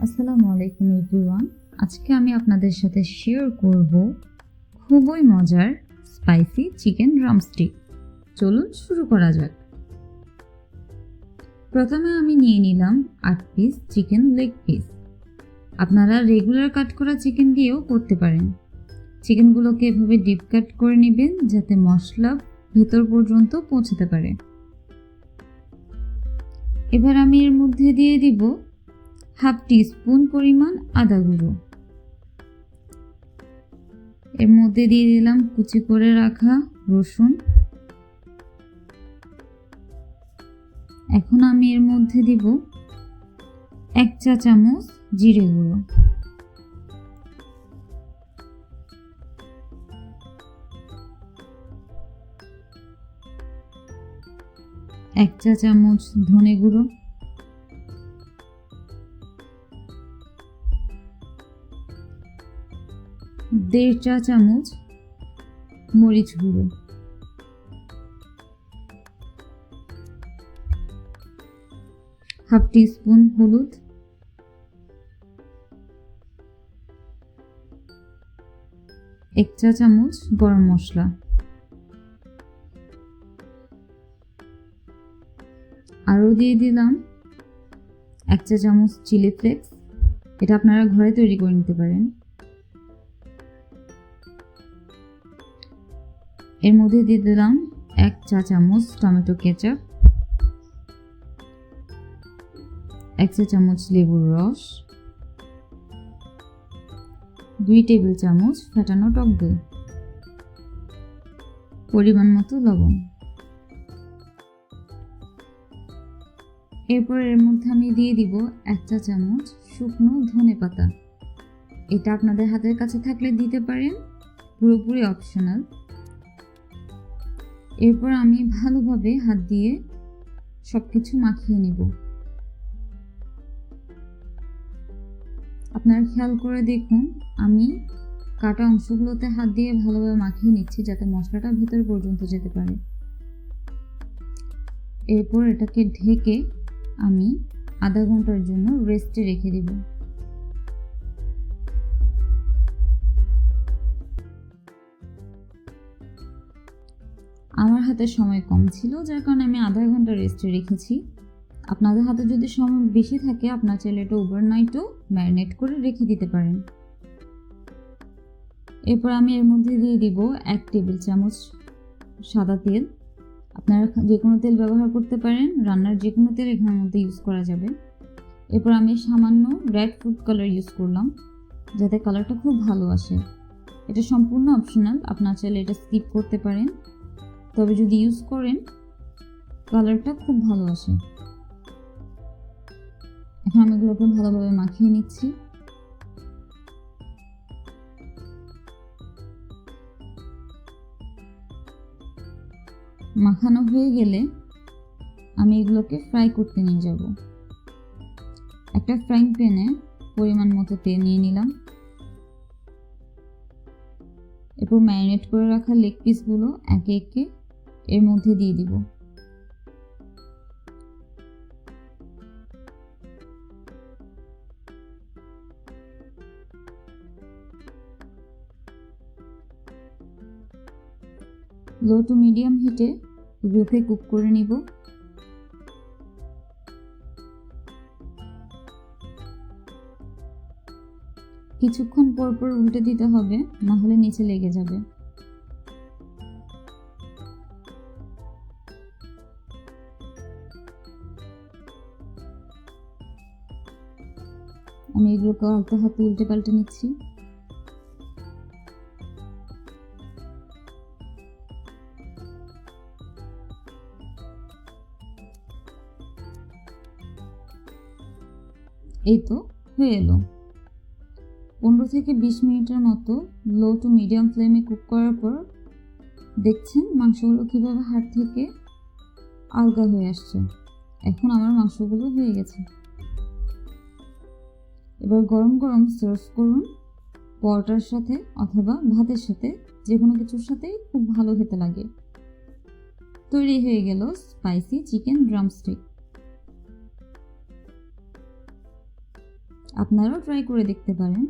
আসসালামু আলাইকুম এভরিওয়ান। আজকে আমি আপনাদের সাথে শেয়ার করব খুবই মজার স্পাইসি চিকেন ড্রামস্টিক চলুন শুরু করা যাক। প্রথমে আমি নিয়ে নিলাম আট পিস চিকেন লেগ পিস আপনারা রেগুলার কাট করা চিকেন দিয়েও করতে পারেন। চিকেনগুলোকে এভাবে ডিপ কাট করে নেবেন যাতে মশলা ভেতর পর্যন্ত পৌঁছাতে পারে। এবার আমি এর মধ্যে দিয়ে দিব হাফ টিস্পুন পরিমাণ আদা গুঁড়ো। এর মধ্যে দিয়ে দিলাম কুচি করে রাখা রসুন। এখন আমি এর মধ্যে দিব এক চা চামচ জিরে গুঁড়ো। এক চা চামচ ধনে গুঁড়ো। দেড় চা চামচ মরিচ গুঁড়ো। হাফ টিস্পুন হলুদ। এক চা চামচ গরম মশলা। আরও দিয়ে দিলাম এক চা চামচ চিলি ফ্লেক্স। এটা আপনারা ঘরে তৈরি করে নিতে পারেন। এর মধ্যে দিয়ে দিলাম এক চা চামচ টমেটো কেচাপ, এক চা চামচ লেবুর রস, দুই টেবিল চামচ ফেটানো টক দই, পরিমাণ মতো লবণ। এরপর এর মধ্যে আমি দিয়ে দিব এক চা চামচ শুকনো ধনে পাতা। এটা আপনাদের হাতের কাছে থাকলে দিতে পারেন, পুরোপুরি অপশনাল এরপর আমি ভালোভাবে হাত দিয়ে সব কিছু মাখিয়ে নেব। আপনারা খেয়াল করে দেখুন, আমি কাটা অংশগুলোতে হাত দিয়ে ভালোভাবে মাখিয়ে নিচ্ছি যাতে মশলাটা ভেতর পর্যন্ত যেতে পারে। এরপর এটাকে ঢেকে আমি আধা ঘণ্টার জন্য রেস্টে রেখে দেব। আমার হাতে সময় কম ছিল, যার কারণে আমি আধা ঘণ্টা রেস্টে রেখেছি। আপনাদের হাতে যদি সময় বেশি থাকে, আপনার চাইলে এটা ওভারনাইটও ম্যারিনেট করে রেখে দিতে পারেন। এরপর আমি এর মধ্যে দিয়ে দিব এক টেবিল চামচ সাদা তেল। আপনারা যে কোনো তেল ব্যবহার করতে পারেন, রান্নার যে কোনো তেল এখানের মধ্যে ইউজ করা যাবে। এরপর আমি সামান্য রেড ফুড কালার ইউজ করলাম, যাতে কালারটা খুব ভালো আসে। এটা সম্পূর্ণ অপশনাল আপনার চাইলে এটা স্কিপ করতে পারেন। তবে যদি ইউজ করেন কালারটা খুব ভালো আসে। এখন আমি এগুলোকে ভালোভাবে মাখিয়ে নিচ্ছি। মাখানো হয়ে গেলে আমি এগুলোকে ফ্রাই করতে নিয়ে যাব। একটা ফ্রাইং প্যানে পরিমাণ মতো তেল নিয়ে নিলাম। এরপর ম্যারিনেট করে রাখা লেগ পিসগুলো একে একে এর মধ্যে দিয়ে দিব। লো টু মিডিয়াম হিটে এগুলোকে কুক করে নিব। কিছুক্ষণ পর পর উল্টে দিতে হবে, না হলে নিচে লেগে যাবে। আমি এগুলোকে অল্প হাতে উল্টে পাল্টে নিচ্ছি। এই তো, হয়ে এলো। পনেরো থেকে বিশ মিনিটের মতো লো টু মিডিয়াম ফ্লেমে কুক করার পর দেখছেন মাংসগুলো কীভাবে হাত থেকে আলগা হয়ে আসছে। এখন আমার মাংসগুলো হয়ে গেছে। এবার গরম গরম সার্ভ করুন পরোটার সাথে অথবা ভাতের সাথে যে কোনো কিছুর সাথেই খুব ভালো খেতে লাগে। তৈরি হয়ে গেল স্পাইসি চিকেন ড্রামস্টিক আপনারাও ট্রাই করে দেখতে পারেন।